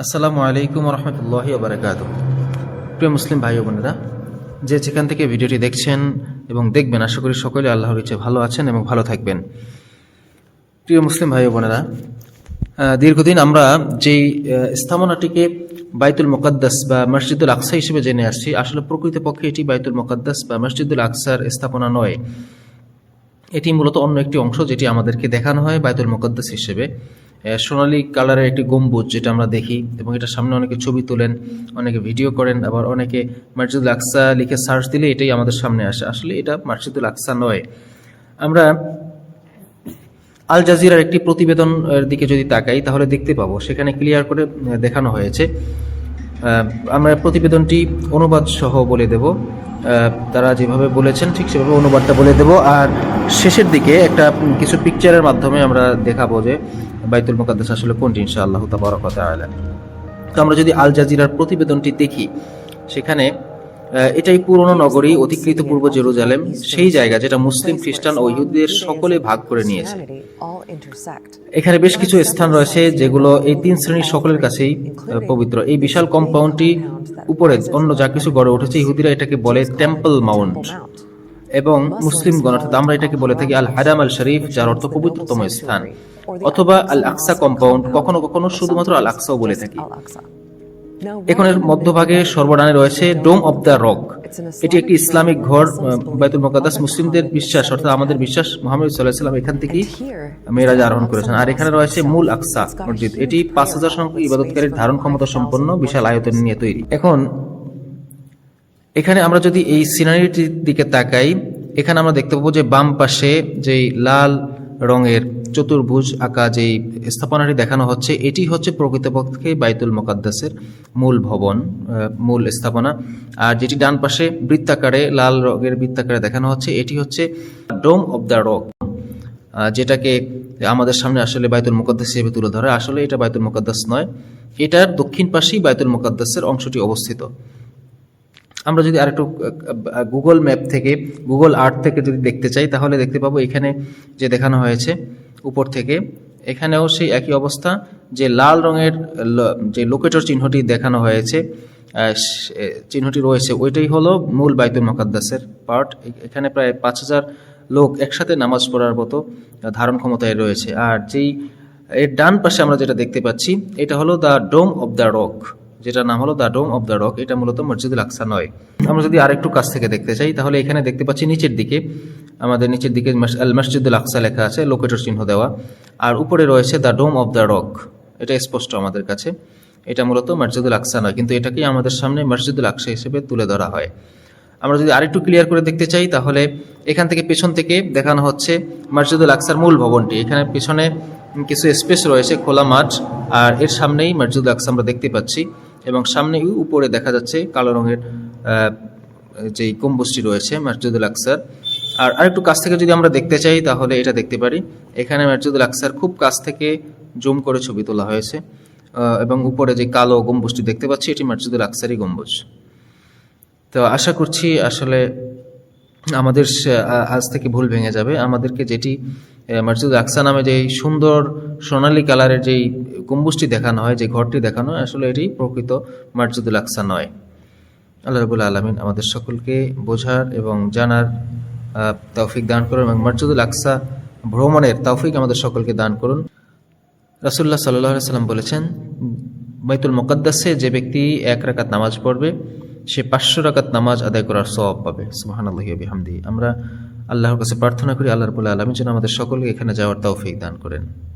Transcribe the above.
আসসালামু আলাইকুম রহমতুল্লাহি ওবরাকাত প্রিয় মুসলিম ভাই বোনেরা, যে যেখান থেকে ভিডিওটি দেখছেন এবং দেখবেন, আশা করি সকলে আল্লাহর ইচ্ছে ভালো আছেন এবং ভালো থাকবেন। প্রিয় মুসলিম ভাই বোনেরা দীর্ঘদিন আমরা যেই স্থাপনাটিকে বাইতুল মোকাদ্দাস বা মসজিদুল আকসা হিসেবে জেনে আসছি, আসলে প্রকৃতপক্ষে এটি বাইতুল মোকাদ্দাস বা মসজিদুল আকসার স্থাপনা নয়। এটি মূলত অন্য একটি অংশ যেটি আমাদেরকে দেখানো হয় বাইতুল মোকদ্দাস হিসেবে। সোনালী কালারের একটি গম্বুজ যেটা আমরা দেখি এবং এটার সামনে অনেকে ছবি তোলেন, অনেকে ভিডিও করেন, আবার অনেকে মসজিদুল আকসা লিখে সার্চ দিলে এটাই আমাদের সামনে আসে। আসলে এটা মসজিদুল আকসা নয়। আমরা আল জাজিরার একটি প্রতিবেদনের দিকে যদি তাকাই, তাহলে দেখতে পাবো। সেখানে ক্লিয়ার করে দেখানো হয়েছে। আমরা প্রতিবেদনটি অনুবাদ সহ বলে দেব। তারা যেভাবে বলেছেন, ঠিক সেভাবে অনুবাদটা বলে দেব। আর শেষের দিকে একটা কিছু পিকচারের মাধ্যমে আমরা দেখাবো যে বাইতুল মুকাদ্দাস আসলে কোনটি ইনশাআল্লাহ তাবারক ওয়া তাআলা তো আমরা যদি আল জাজিরার প্রতিবেদনটি দেখি, সেখানে এটাই পুরনো নগরী, অধিকৃত পূর্ব জেরুজালেম, সেই জায়গা যেটা মুসলিম, খ্রিস্টান ও ইহুদিদের সকলে ভাগ করে নিয়েছে। এখানে বেশ কিছু স্থান রয়েছে যেগুলো এই তিন শ্রেণির সকলের কাছেই পবিত্র। এই বিশাল কম্পাউন্ডটি উপরে অন্য যা কিছু গড়ে উঠেছে, ইহুদিরা এটাকে বলে টেম্পল মাউন্ট এবং মুসলিমগণ অর্থাৎ আমরা এটাকে বলে থাকি আল হারাম আল শরীফ যার অর্থ পবিত্রতম স্থান, অথবা আল আকসা কম্পাউন্ড কখনো কখনো শুধুমাত্র আল আকসাও বলে থাকি। এখানের মধ্যভাগে সর্বডানে রয়েছে ডোম অব দ্য রক এটি একটি ইসলামিক ঘর বাইতুল মোকাদ্দাস মুসলিমদের বিশ্বাস, অর্থাৎ আমাদের বিশ্বাস মোহাম্মদ সাল্লাহ সাল্লাম এখান থেকেই মেয়েরাজ আরোহণ করেছেন। আর এখানে রয়েছে মূল আকসা মসজিদ। এটি পাঁচ হাজার সংখ্যক ইবাদতকারীর ধারণ ক্ষমতা সম্পন্ন বিশাল আয়তন নিয়ে তৈরি। এখন এখানে আমরা যদি এই সিনারিটির দিকে তাকাই, এখানে আমরা দেখতে পাবো যে বাম পাশে যেই লাল রঙের চতুর্ভুজ আঁকা যেই স্থাপনাটি দেখানো হচ্ছে, এটি হচ্ছে প্রকৃতপক্ষে বাইতুল মোকাদ্দাসের মূল ভবন মূল স্থাপনা। আর যেটি ডান পাশে বৃত্তাকারে, লাল রঙের বৃত্তাকারে দেখানো হচ্ছে, এটি হচ্ছে ডোম অব দ্য রক যেটাকে আমাদের সামনে আসলে বাইতুল মুকদ্দাস হিসেবে তুলে ধরে। আসলে এটা বাইতুল মুকদ্দাস নয়, এটার দক্ষিণ পাশেই বাইতুল মুকদ্দাসের অংশটি অবস্থিত। আমরা যদি আরেকটু গুগল ম্যাপ থেকে গুগল আর্ট থেকে যদি দেখতে চাই, তাহলে দেখতে পাবো এখানে যে দেখানো হয়েছে উপর থেকে। এখানেও সেই একই অবস্থা, যে লাল রঙের যে লোকেটর চিহ্নটি দেখানো হয়েছে চিহ্নটি রয়েছে, ওইটাই হলো মূল বাইতুল মকাদ্দাসের পার্ট এখানে প্রায় পাঁচ হাজার লোক একসাথে নামাজ পড়ার মতো ধারণ ক্ষমতায় রয়েছে। আর যেই, এর ডান পাশে আমরা যেটা দেখতে পাচ্ছি, এটা হলো the Dome of the Rock যেটা নাম হলো the Dome of the Rock, এটা মূলত মসজিদুল আকসা নয়। আমরা যদি আরেকটু কাছ থেকে দেখতে চাই, তাহলে এখানে দেখতে পাচ্ছি নিচের দিকে, আমাদের নিচের দিকে আল মসজিদুল আকসা লেখা আছে লোকেটর চিহ্ন দেওয়া। আর উপরে রয়েছে the Dome of the Rock, এটা স্পষ্ট আমাদের কাছে। এটা মূলত মসজিদুল আকসা নয়, কিন্তু এটাকেই আমাদের সামনে মসজিদুল আকসা হিসেবে তুলে ধরা হয়। আমরা যদি আরেকটু ক্লিয়ার করে দেখতে চাই, তাহলে এখান থেকে পেছন থেকে দেখানো হচ্ছে মসজিদুল আকসার মূল ভবনটি। এখানে পেছনে কিছু স্পেস রয়েছে খোলা মাঠ, আর এর সামনেই মসজিদুল আকসা আমরা দেখতে পাচ্ছি। এবং সামনে উপরে দেখা যাচ্ছে কালো রঙের যেই গম্বুজটি রয়েছে মসজিদুল আকসার। আর আরেকটু কাছ থেকে যদি আমরা দেখতে চাই, তাহলে এটা দেখতে পারি। এখানে মসজিদুল আকসার খুব কাছ থেকে জুম করে ছবি তোলা হয়েছে এবং উপরে যে কালো গম্বুজটি দেখতে পাচ্ছি, এটি মসজিদুল আকসারই গম্বুজ। তো আশা করছি আসলে আমাদের আজ থেকে ভুল ভেঙে যাবে। আমাদেরকে যেটি মসজিদ আকসা নামে যেই সুন্দর সোনালী কালারের যেই গম্বুজটি দেখানো হয়, যে ঘরটি দেখানো হয়, আসলে এটি প্রকৃত মসজিদুল আকসা নয়। আল্লাহ রবুল্লা আলমিন আমাদের সকলকে বোঝার এবং জানার তৌফিক দান করুন এবং মসজিদুল আকসা ভ্রমণের তৌফিক আমাদের সকলকে দান করুন। রাসুল্লাহ সাল্লাহ সাল্লাম বলেছেন, বাইতুল মোকাদ্দাসে যে ব্যক্তি এক রাকাত নামাজ পড়বে, সে পাঁচশো রাকাত নামাজ আদায় করার সব পাবে। সুবাহান আল্লাহ হামদি আমরা আল্লাহর কাছে প্রার্থনা করি, আল্লাহ রবুল্লা আলমী যেন আমাদের সকলকে এখানে যাওয়ার তৌফিক দান করেন।